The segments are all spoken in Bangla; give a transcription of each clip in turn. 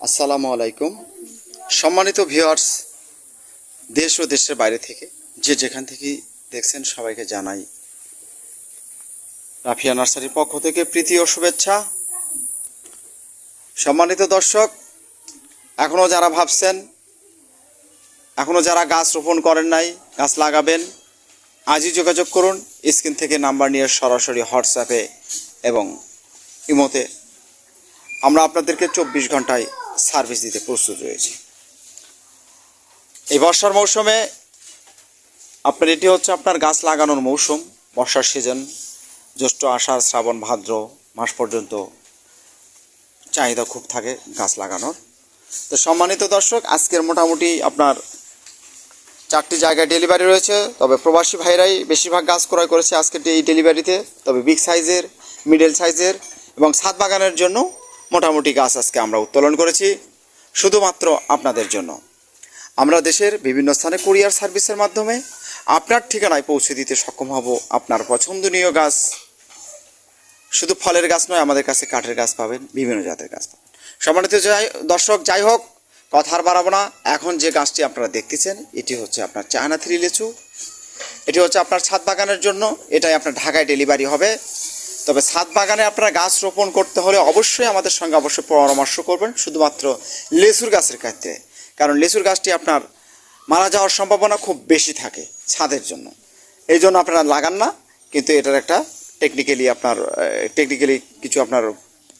আসসালামু আলাইকুম। সম্মানিত ভিউয়ার্স, দেশ ও দেশের বাইরে থেকে যে যেখান থেকেই দেখছেন সবাইকে জানাই রাফিয়া নার্সারির পক্ষ থেকে প্রীতি ও শুভেচ্ছা। সম্মানিত দর্শক এখনও যারা ভাবছেন এখনও যারা গাছ রোপণ করেন নাই, গাছ লাগাবেন, আজই যোগাযোগ করুন, স্ক্রিন থেকে নাম্বার নিয়ে সরাসরি হোয়াটসঅ্যাপে এবং ইমোতে। আমরা আপনাদেরকে চব্বিশ ঘন্টায় সার্ভিস দিতে প্রস্তুত রয়েছে। এই বর্ষার মৌসুমে আপনার এটি হচ্ছে আপনার গাছ লাগানোর মৌসুম। বর্ষার সিজন জ্যৈষ্ঠ আষাঢ়, শ্রাবণ, ভাদ্র মাস পর্যন্ত চাহিদা খুব থাকে গাছ লাগানোর। তো সম্মানিত দর্শক, আজকের মোটামুটি আপনার চারটি জায়গায় ডেলিভারি রয়েছে। তবে প্রবাসী ভাইরাই বেশিরভাগ গাছ ক্রয় করেছে আজকের এই ডেলিভারিতে তবে বিগ সাইজের মিডল সাইজের এবং ছাদ বাগানের জন্য মোটামুটি গাছ আজকে আমরা উত্তোলন করেছি, শুধুমাত্র আপনাদের জন্য। আমরা দেশের বিভিন্ন স্থানে কুরিয়ার সার্ভিসের মাধ্যমে আপনার ঠিকানায় পৌঁছে দিতে সক্ষম হব আপনার পছন্দনীয় গাছ। শুধু ফলের গাছ নয়, আমাদের কাছে কাঠের গাছ পাবেন, বিভিন্ন জাতের গাছ পাবেন। সম্মানিত যাই, দর্শক, যাই হোক, কথা আর বাড়াবো না। এখন যে গাছটি আপনারা দেখতেছেন, এটি হচ্ছে আপনার চায়না থ্রি লিচু। এটি হচ্ছে আপনার ছাদ বাগানের জন্য, এটাই আপনার ঢাকায় ডেলিভারি হবে। তবে ছাদ বাগানে আপনারা গাছ রোপণ করতে হলে অবশ্যই আমাদের সঙ্গে অবশ্যই পরামর্শ করবেন, শুধুমাত্র লেচুর গাছের ক্ষেত্রে। কারণ লেচুর গাছটি আপনার মারা যাওয়ার সম্ভাবনা খুব বেশি থাকে ছাদের জন্য। এই জন্য আপনারা লাগান না, কিন্তু এটার একটা টেকনিক্যালি আপনার টেকনিক্যালি কিছু আপনার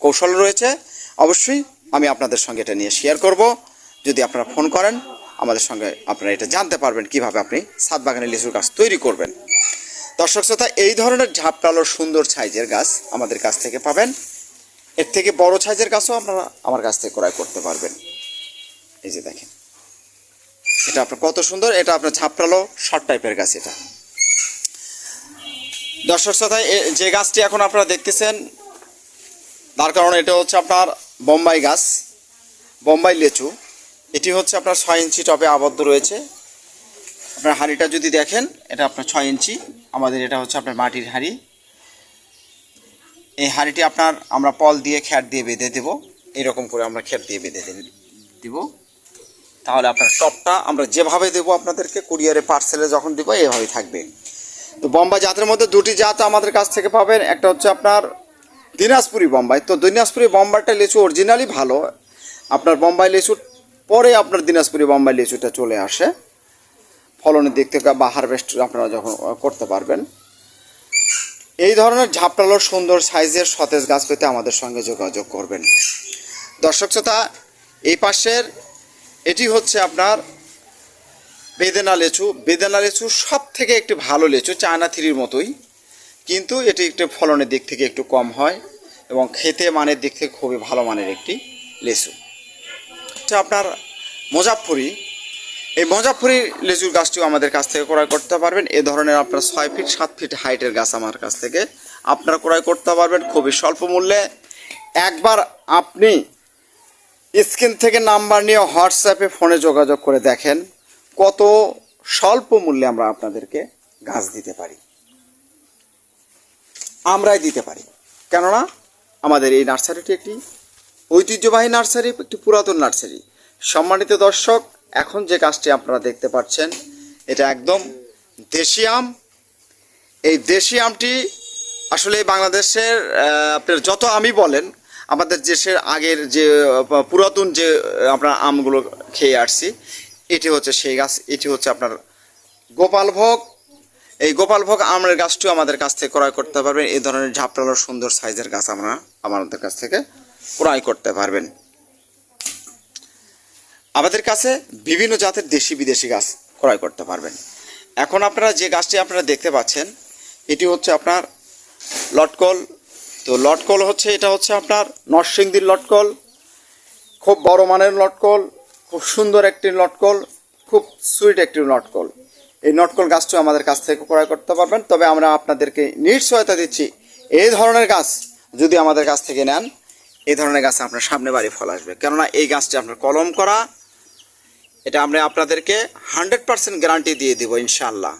কৌশল রয়েছে। অবশ্যই আমি আপনাদের সঙ্গে এটা নিয়ে শেয়ার করব। যদি আপনারা ফোন করেন, আমাদের সঙ্গে আপনারা এটা জানতে পারবেন কীভাবে আপনি ছাদ বাগানে লিচুর গাছ তৈরি করবেন। দর্শক শ্রোতা, এই ধরনের ঝাপটালো সুন্দর সাইজের গাছ আমাদের কাছ থেকে পাবেন। এর থেকে বড় সাইজের গাছও আপনারা আমার কাছ থেকে ক্রয় করতে পারবেন। এই যে দেখেন, এটা আপনার কত সুন্দর, এটা আপনার ঝাপটালো শর্ট টাইপের গাছ এটা। দর্শক শ্রোতা যে গাছটি এখন আপনারা দেখতেছেন, তার কারণ এটা হচ্ছে আপনার বোম্বাই গাছ, বোম্বাই লেচু। এটি হচ্ছে আপনার ছয় ইঞ্চি টবে আবদ্ধ রয়েছে। আপনার হাঁড়িটা যদি দেখেন, এটা আপনার ছয় ইঞ্চি। আমাদের এটা হচ্ছে আপনার মাটির হাঁড়ি। এই হাঁড়িটি আপনার আমরা পল দিয়ে খ্যাট দিয়ে বেঁধে দেবো। এরকম করে আমরা খ্যাট দিয়ে বেঁধে দিব। তাহলে আপনার টপটা আমরা যেভাবে দেবো আপনাদেরকে, কুরিয়ারে, পার্সেলে যখন দেবো, এভাবেই থাকবে। তো বোম্বাই জাতের মধ্যে দুটি জাত আমাদের কাছ থেকে পাবেন। একটা হচ্ছে আপনার দিনাজপুরি বোম্বাই। তো দিনাজপুরি বোম্বাইটা লিচু অরিজিনালি ভালো। আপনার বোম্বাই লিচুর পরে আপনার দিনাজপুরি বোম্বাই লিচুটা চলে আসে। ফলনের দিক থেকে বা হারভেস্ট আপনারা যখন করতে পারবেন। এই ধরনের ঝাপটালো সুন্দর সাইজের সতেজ গাছ পেতে আমাদের সঙ্গে যোগাযোগ করবেন। দর্শক শ্রোতা, এই পাশের এটি হচ্ছে আপনার বেদেনা লেচু। বেদেনা লেচু সব থেকে একটি ভালো লেচু, চায়না থ্রির মতোই। কিন্তু এটি একটু ফলনের দিক থেকে একটু কম হয় এবং খেতে মানের দিক থেকে খুবই ভালো মানের একটি লেচু। আপনার মোজাফরি এই মোজাফরি লেজুর গাছটিও আমাদের কাছ থেকে ক্রয় করতে পারবেন। এ ধরনের আপনার ছয় ফিট, সাত ফিট হাইটের গাছ আমার কাছ থেকে আপনারা ক্রয় করতে পারবেন খুবই স্বল্প মূল্যে। একবার আপনি স্ক্রিন থেকে নাম্বার নিয়ে হোয়াটসঅ্যাপে ফোনে যোগাযোগ করে দেখেন কত স্বল্প মূল্যে আমরা আপনাদেরকে গাছ দিতে পারি। আমরাই দিতে পারি। কেননা আমাদের এই নার্সারিটি একটি ঐতিহ্যবাহী নার্সারি, একটি পুরাতন নার্সারি। সম্মানিত দর্শক এখন যে গাছটি আপনারা দেখতে পাচ্ছেন, এটা একদম দেশি আম। এই দেশি আমটি আসলে বাংলাদেশের আপনার যত আমি বলেন, আমাদের দেশের আগের যে পুরাতন যে আপনার আমগুলো খেয়ে আসছি, এটি হচ্ছে সেই গাছ, এটি হচ্ছে আপনার গোপালভোগ। এই গোপালভোগ আমের গাছটিও আমাদের কাছ থেকে ক্রয় করতে পারবেন, এই ধরনের ঝাপটালো সুন্দর সাইজের গাছ আমরা, আমাদের কাছ থেকে ক্রয় করতে পারবেন। আমাদের কাছে বিভিন্ন জাতের দেশি বিদেশি গাছ ক্রয় করতে পারবেন। এখন আপনারা যে গাছটি আপনারা দেখতে পাচ্ছেন, এটি হচ্ছে আপনার লটকল। তো লটকল হচ্ছে, এটা হচ্ছে আপনার নরসিংদীর লটকল, খুব বড় মানের লটকল, খুব সুন্দর একটি লটকল, খুব সুইট একটি লটকল। এই নটকল গাছটি আমাদের কাছ থেকে ক্রয় করতে পারবেন। তবে আমরা আপনাদেরকে নিশ্চয়তা দিচ্ছি, এই ধরনের গাছ যদি আমাদের কাছ থেকে নেন, এই ধরনের গাছ আপনার সামনে বাড়ি ফল আসবে। কেননা এই গাছটি আপনার কলম করা এটা আমরা আপনাদেরকে হান্ড্রেড পার্সেন্ট গ্যারান্টি দিয়ে দেবো, ইনশাআল্লাহ।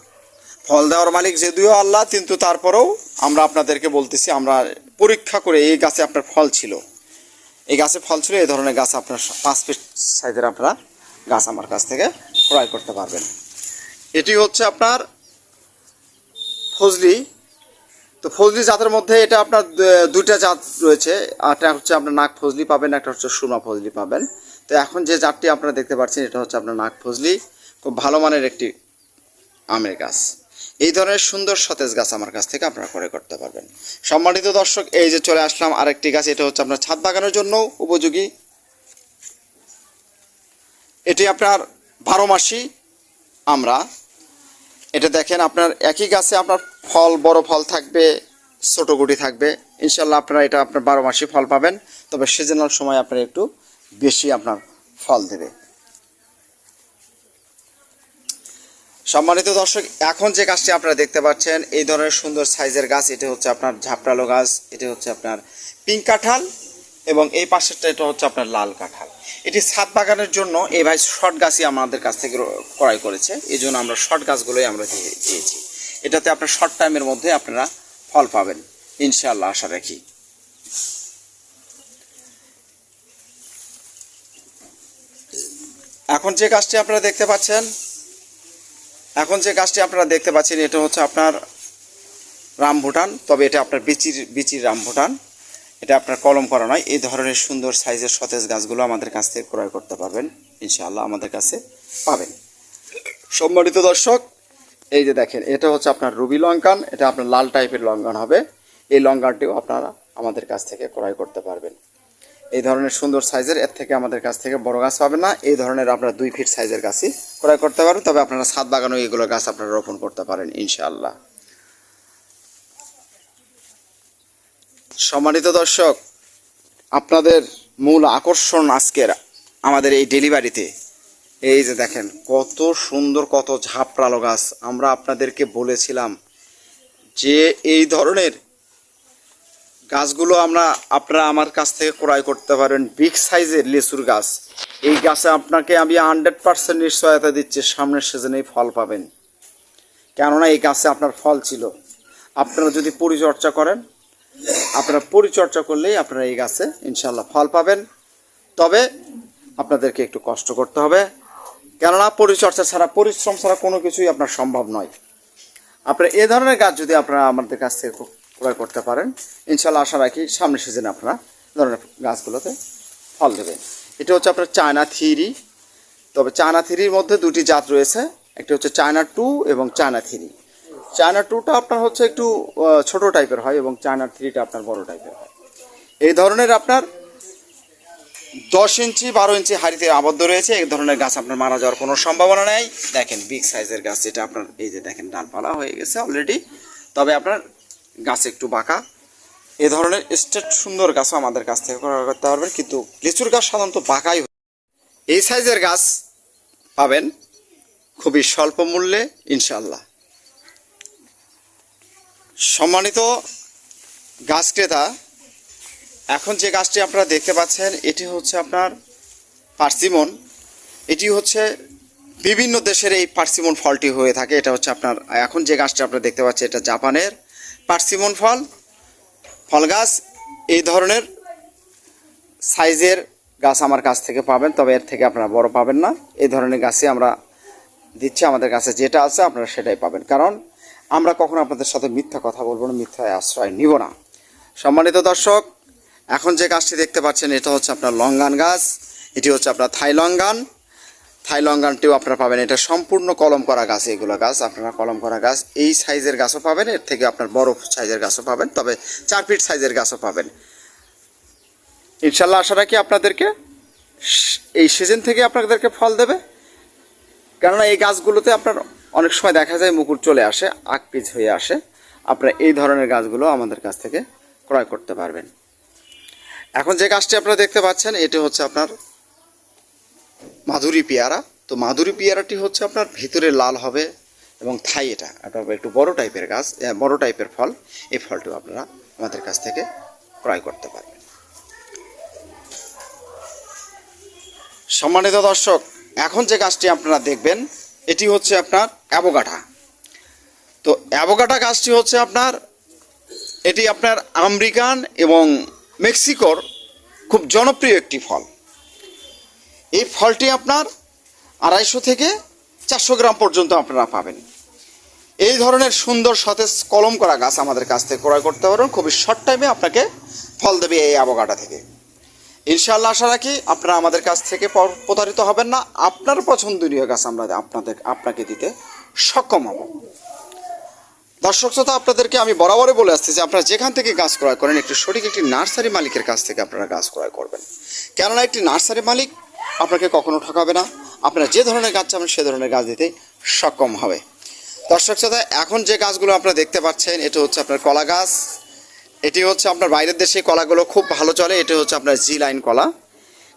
ফল দেওয়ার মালিক যদিও আল্লাহ, কিন্তু তারপরেও আমরা আপনাদেরকে বলতেছি, আমরা পরীক্ষা করে এই গাছে আপনার ফল ছিল। এই গাছে ফল ছিল এই ধরনের গাছ আপনার পাঁচ ফিট সাইজের আপনারা গাছ আমার কাছ থেকে ক্রয় করতে পারবেন। এটি হচ্ছে আপনার ফজলি। তো ফজলি জাতের মধ্যে এটা আপনার দুইটা জাত রয়েছে। একটা হচ্ছে আপনার নাক ফজলি পাবেন, একটা হচ্ছে সুরমা ফজলি পাবেন। তো এখন যে জাতটি আপনারা দেখতে পাচ্ছেন, এটা হচ্ছে আপনার নাক ফজলি। খুব ভালো মানের একটি আমের গাছ। এই ধরনের সুন্দর সতেজ গাছ আমার কাছ থেকে আপনারা করে করতে পারবেন। সম্মানিত দর্শক, এই যে চলে আসলাম আরেকটি গাছ, এটা হচ্ছে আপনার ছাদ বাগানের জন্য উপযোগী। এটি আপনার বারো মাসি আমরা। এটা দেখেন, আপনার একই গাছে আপনার ফল, বড় ফল থাকবে, ছোটো গুটি থাকবে। ইনশাল্লাহ আপনারা এটা আপনার বারো মাসই ফল পাবেন। তবে সিজনাল সময় আপনার একটু বেশি আপনার ফল দেবে। সম্মানিত দর্শক, এখন যে গাছটি আপনারা দেখতে পাচ্ছেন, এই ধরনের সুন্দর সাইজের গাছ, এটা হচ্ছে আপনার ঝাপটালো গাছ, এটা হচ্ছে আপনার পিঙ্ক কাঁঠাল এবং এই পাশেরটা এটা হচ্ছে আপনার লাল কাঁঠাল। এটি ছাদ বাগানের জন্য এই ভাই শর্ট গাছই আমাদের কাছ থেকে ক্রয় করেছে, এই জন্য আমরা শর্ট গাছগুলোই আমরা দিয়ে- দিয়েছি। এটাতে আপনার শর্ট টাইমের মধ্যে আপনারা ফল পাবেন, ইনশাআল্লাহ, আশা রাখি। এখন যে গাছটি আপনারা দেখতে পাচ্ছেন, এখন যে গাছটি আপনারা দেখতে পাচ্ছেন, এটা হচ্ছে আপনার রামভুটান, তবে এটা আপনার বিচির বিচির রামভুটান। এটা আপনার কলম করা নয়, এই ধরনের সুন্দর সাইজের সতেজ গাছগুলো আমাদের কাছ থেকে ক্রয় করতে পারবেন, ইনশাআল্লাহ আমাদের কাছে পাবেন। সম্মানিত দর্শক, এই যে দেখেন, এটা হচ্ছে আপনার রুবি লঙ্কান, এটা আপনার লাল টাইপের লঙ্কান হবে, এই লঙ্কানটিও আপনারা আমাদের কাছ থেকে ক্রয় করতে পারবেন। এই ধরনের সুন্দর সাইজের, এর থেকে আমাদের কাছ থেকে বড় গাছ পাবেন না। এই ধরনের আপনারা দুই ফিট সাইজের গাছই ক্রয় করতে পারেন, তবে আপনারা ছাদ বাগানও এগুলো গাছ আপনারা রোপণ করতে পারেন, ইনশাআল্লাহ। সম্মানিত দর্শক, আপনাদের মূল আকর্ষণ আজকের আমাদের এই ডেলিভারিতে, এই যে দেখেন কত সুন্দর, কত ঝাপড়ালো গাছ। আমরা আপনাদেরকে বলেছিলাম যে এই ধরনের গাছগুলো আমরা, আপনারা আমার কাছ থেকে ক্রয় করতে পারেন। বিগ সাইজের লিচুর গাছ। এই গাছে আপনাকে আমি হান্ড্রেড পার্সেন্ট নিশ্চয়তা দিচ্ছি, সামনের সিজনেই ফল পাবেন। কেননা এই গাছে আপনার ফল ছিল। আপনারা যদি পরিচর্যা করেন, আপনারা পরিচর্যা করলেই আপনারা এই গাছে ইনশাল্লাহ ফল পাবেন। তবে আপনাদেরকে একটু কষ্ট করতে হবে। কেননা পরিচর্যা ছাড়া, পরিশ্রম ছাড়া কোনো কিছুই আপনার সম্ভব নয়। আপনার এ ধরনের গাছ যদি আপনারা আমাদের কাছ থেকে ক্রয় করতে পারেন। ইনশাল্লাহ আশা রাখি সামনের সিজনে আপনারা ধরনের গাছগুলোতে ফল দেবে এটা হচ্ছে আপনার চায়না থ্রি। তবে চায়না থ্রির মধ্যে দুটি জাত রয়েছে। একটি হচ্ছে চায়না টু এবং চায়না থ্রি। চায়না টুটা আপনার হচ্ছে একটু ছোট টাইপের হয় এবং চায়না থ্রিটা আপনার বড় টাইপের হয়। এই ধরনের আপনার দশ ইঞ্চি, বারো ইঞ্চি হাড়িতে আবদ্ধ রয়েছে। এই ধরনের গাছ আপনার মারা যাওয়ার কোনো সম্ভাবনা নেই। দেখেন বিগ সাইজের গাছ যেটা আপনার, এই যে দেখেন, ডালপালা হয়ে গেছে অলরেডি তবে আপনার গাছ একটু বাঁকা। এ ধরনের স্টেট সুন্দর গাছও আমাদের কাছ থেকে ক্রয় করতে পারবেন, কিন্তু লিচুর গাছ সাধারণত বাঁকাই। এই সাইজের গাছ পাবেন খুবই স্বল্প মূল্যে ইনশাল্লাহ সম্মানিত গাছ ক্রেতা, এখন যে গাছটি আপনারা দেখতে পাচ্ছেন, এটি হচ্ছে আপনার পার্সিমন। এটি হচ্ছে বিভিন্ন দেশের এই পার্সিমন ফলটি হয়ে থাকে। এটা হচ্ছে আপনার, এখন যে গাছটি আপনারা দেখতে পাচ্ছেন, এটা জাপানের পার্সিমন ফল ফল গাছ, এই ধরনের সাইজের গাছ আমার কাছ থেকে পাবেন, তবে এর থেকে আপনারা বড় পাবেন না। এই ধরনের গাছই আমরা দিচ্ছি, আমাদের কাছে যেটা আছে আপনারা সেটাই পাবেন। কারণ আমরা কখনো আপনাদের সাথে মিথ্যা কথা বলব না, মিথ্যায় আশ্রয় নিব না। সম্মানিত দর্শক, এখন যে গাছটি দেখতে পাচ্ছেন, এটা হচ্ছে আপনার লঙ্গান গাছ, এটি হচ্ছে আপনার থাই লঙ্গান থাই লঙ্গানটিও আপনারা পাবেন। এটা সম্পূর্ণ কলম করা গাছ, এগুলো গাছ। আপনারা কলম করা গাছ, এই সাইজের গাছও পাবেন। এর থেকে আপনার বড় সাইজের গাছও পাবেন, তবে চার ফিট সাইজের গাছও পাবেন। ইনশাল্লাহ আশা রাখি আপনাদেরকে এই সিজন থেকে আপনাদেরকে ফল দেবে। কেননা এই গাছগুলোতে আপনার অনেক সময় দেখা যায় মুকুর চলে আসে, আগ পিচ হয়ে আসে। আপনারা এই ধরনের গাছগুলো আমাদের কাছ থেকে ক্রয় করতে পারবেন। এখন যে গাছটি আপনারা দেখতে পাচ্ছেন, এটি হচ্ছে আপনার মাধুরী পেয়ারা। তো মাধুরী পেয়ারাটি হচ্ছে আপনার ভিতরে লাল হবে এবং থাই এটা। হবে একটু বড় টাইপের গাছ বড় টাইপের ফল। এই ফলটিও আপনারা আমাদের কাছ থেকে ক্রয় করতে পারবেন। সম্মানিত দর্শক, এখন যে গাছটি আপনারা দেখবেন, এটি হচ্ছে আপনার অ্যাবোগাটা তো অ্যাবোগাটা গাছটি হচ্ছে আপনার, এটি আপনার আমেরিকান এবং মেক্সিকোর খুব জনপ্রিয় একটি ফল। এই ফলটি আপনার আড়াইশো থেকে চারশো গ্রাম পর্যন্ত আপনারা পাবেন। এই ধরনের সুন্দর সতেজ কলম করা গাছ আমাদের কাছ থেকে ক্রয় করতে পারবেন। খুবই শর্ট টাইমে আপনাকে ফল দেবে এই আবগাটা থেকে। ইনশাআল্লাহ আশা রাখি আপনারা আমাদের কাছ থেকে প্রতারিত হবেন না। আপনার পছন্দনীয় গাছ আমরা আপনাদের, আপনাকে দিতে সক্ষম হব। দর্শক শ্রোতা, আপনাদেরকে আমি বরাবরই বলে আসছি যে আপনারা যেখান থেকে গাছ ক্রয় করেন, একটি সঠিক একটি নার্সারি মালিকের কাছ থেকে আপনারা গাছ ক্রয় করবেন। কেননা একটি নার্সারি মালিক আপনাকে কখনো ঠকাবে না। আপনারা যে ধরনের গাছ চাবেন, সে ধরনের গাছ দিতে সক্ষম হবে। দর্শক শ্রোতা, এখন যে গাছগুলো আপনারা দেখতে পাচ্ছেন, এটা হচ্ছে আপনার কলা গাছ। এটি হচ্ছে আপনার বাইরের দেশে কলাগুলো খুব ভালো চলে। এটি হচ্ছে আপনার জি লাইন কলা।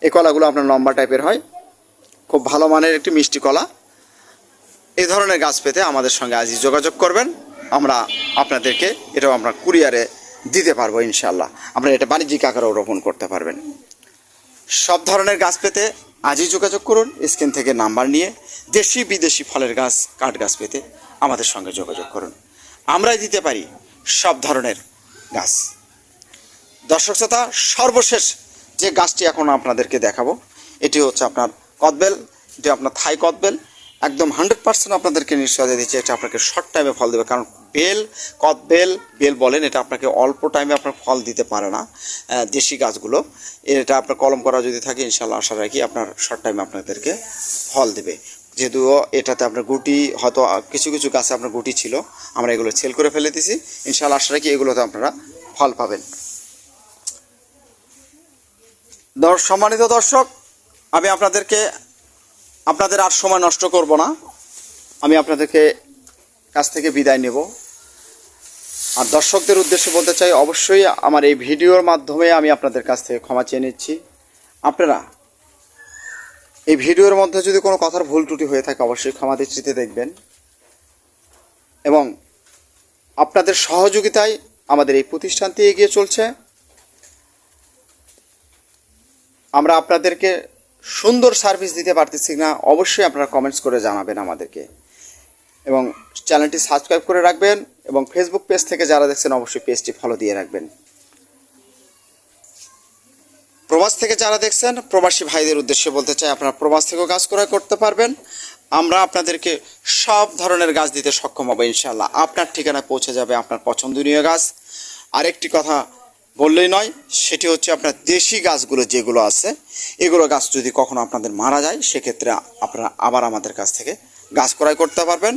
এই কলাগুলো আপনার লম্বা টাইপের হয়। খুব ভালো মানের একটি মিষ্টি কলা। এই ধরনের গাছ পেতে আমাদের সঙ্গে আজই যোগাযোগ করবেন। আমরা আপনাদেরকে এটাও আমরা কুরিয়ারে দিতে পারব ইনশাল্লাহ আপনারা এটা বাণিজ্যিক আকারেও রোপণ করতে পারবেন। সব ধরনের গাছ পেতে আজই যোগাযোগ করুন, স্ক্রিন থেকে নাম্বার নিয়ে দেশি বিদেশি ফলের গাছ, কাঠ গাছ পেতে আমাদের সঙ্গে যোগাযোগ করুন। আমরাই দিতে পারি সব ধরনের গাছ। দর্শক শ্রোতা, সর্বশেষ যে গাছটি এখন আপনাদেরকে দেখাবো, এটি হচ্ছে আপনার কদবেল, এটি আপনার থাই কদবেল। একদম হান্ড্রেড পার্সেন্ট আপনাদেরকে নিশ্চয়তা দিচ্ছে এটা আপনাকে শর্ট টাইমে ফল দেবে, কারণ বেল কদবেল বেল বেল বলেন, এটা আপনাকে অল্প টাইমে আপনার ফল দিতে পারে না দেশি গাছগুলো। এটা আপনার কলম করা যদি থাকে ইনশাল্লাহ আশা রাখি আপনার শর্ট টাইমে আপনাদেরকে ফল দেবে। যেহেতু এটাতে আপনার গুটি, হয়তো কিছু কিছু গাছে আপনার গুটি ছিল, আমরা এগুলো সেল করে ফেলে দিছি। ইনশাল্লাহ আশা রাখি এগুলোতে আপনারা ফল পাবেন। সম্মানিত দর্শক, আমি আপনাদেরকে, আপনাদের আর সময় নষ্ট করব না। আমি আপনাদেরকে কাছ থেকে বিদায় নেব। আর দর্শকদের উদ্দেশ্যে বলতে চাই, অবশ্যই আমার এই ভিডিওর মাধ্যমে আমি আপনাদের কাছ থেকে ক্ষমা চেয়ে নিচ্ছি। আপনারা এই ভিডিওর মধ্যে যদি কোনো কথার ভুল ত্রুটি হয়ে থাকে, অবশ্যই ক্ষমা দৃষ্টিতে দেখবেন এবং আপনাদের সহযোগিতায় আমাদের এই প্রতিষ্ঠানটি এগিয়ে চলছে। আমরা আপনাদেরকে সুন্দর সার্ভিস দিতে পারতেছি না, অবশ্যই আপনারা কমেন্টস করে জানাবেন আমাদেরকে। এবং চ্যানেলটি সাবস্ক্রাইব করে রাখবেন এবং ফেসবুক পেজ থেকে যারা দেখছেন অবশ্যই পেজটি ফলো দিয়ে রাখবেন। প্রবাস থেকে যারা দেখছেন, প্রবাসী ভাইদের উদ্দেশ্যে বলতে চাই, আপনারা প্রবাস থেকেও গাছ ক্রয় করতে পারবেন। আমরা আপনাদেরকে সব ধরনের গাছ দিতে সক্ষম হব ইনশাল্লাহ আপনার ঠিকানায় পৌঁছে যাবে আপনার পছন্দনীয় গাছ। আরেকটি কথা বললেই নয়, সেটি হচ্ছে আপনার দেশি গাছগুলো যেগুলো আছে, এগুলো গাছ যদি কখনো আপনাদের মারা যায়, সেক্ষেত্রে আপনারা আবার আমাদের কাছ থেকে গাছ ক্রয় করতে পারবেন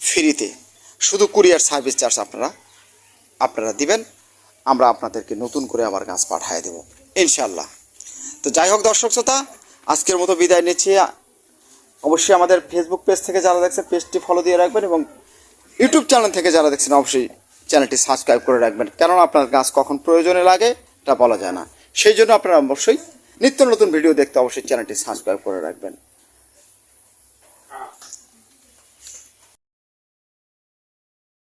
ফ্রিতে। শুধু কুরিয়ার সার্ভিস চার্জ আপনারা আপনারা দিবেন, আমরা আপনাদেরকে নতুন করে আবার গাছ পাঠিয়ে দেব ইনশাল্লাহ তো যাই হোক দর্শক শ্রোতা, আজকের মতো বিদায় নিচ্ছি। অবশ্যই আমাদের ফেসবুক পেজ থেকে যারা দেখছেন পেজটি ফলো দিয়ে রাখবেন এবং ইউটিউব চ্যানেল থেকে যারা দেখছেন, অবশ্যই চ্যানেলটি সাবস্ক্রাইব করে রাখবেন। কেননা আপনার গাছ কখন প্রয়োজনে লাগে এটা বলা যায় না। সেই জন্য আপনারা অবশ্যই নিত্য নতুন ভিডিও দেখতে অবশ্যই চ্যানেলটি সাবস্ক্রাইব করে রাখবেন।